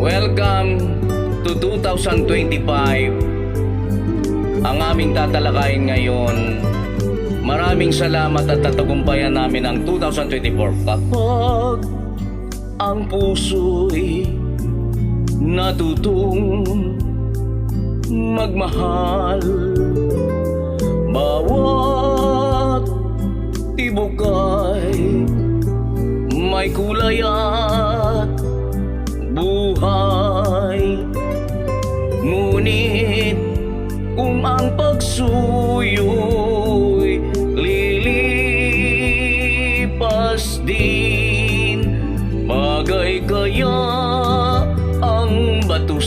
Welcome to 2025. Ang aming tatalakayin ngayon, maraming salamat at tatagumpayan namin ang 2024. Kapag ang puso'y natutong magmahal, bawat tibok ay may kulay at buhay. Ngunit kung ang pagsuyo'y lilipas din Bagay kaya ang bato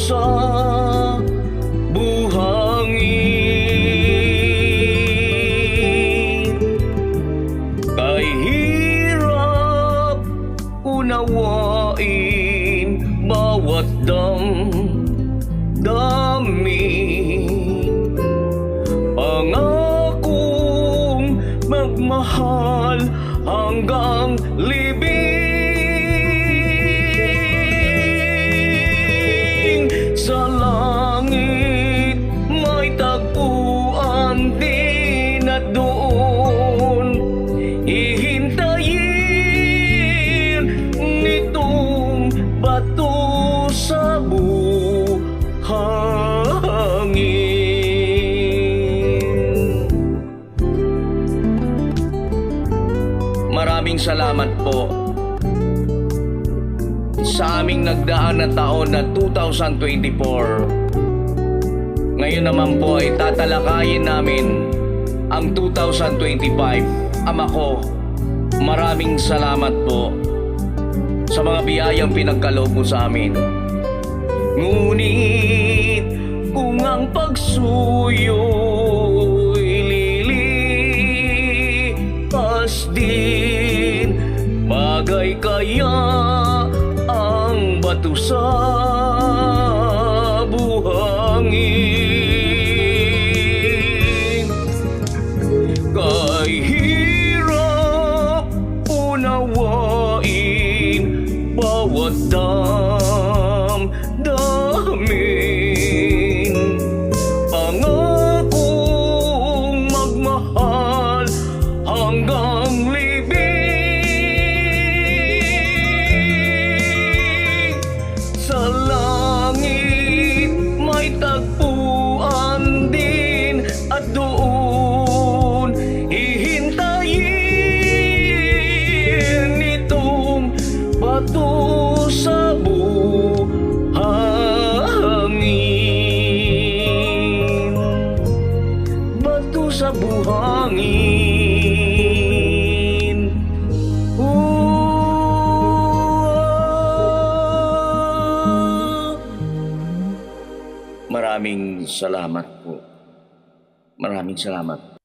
unawain bawat dam damin. Pangakong magmahal hanggang libing Maraming salamat po sa aming nagdaan na taon na 2024. Ngayon naman po ay tatalakayin namin ang 2025. Ama ko, maraming salamat po sa mga biyayang pinagkaloob mo sa amin. Ngunit kung ang pagsuyo'y kaya ang bato sa buhangin. Kay hirap unawain bawat dam bato sa buhangin Bato sa buhangin Ooh. Maraming salamat po. Maraming salamat.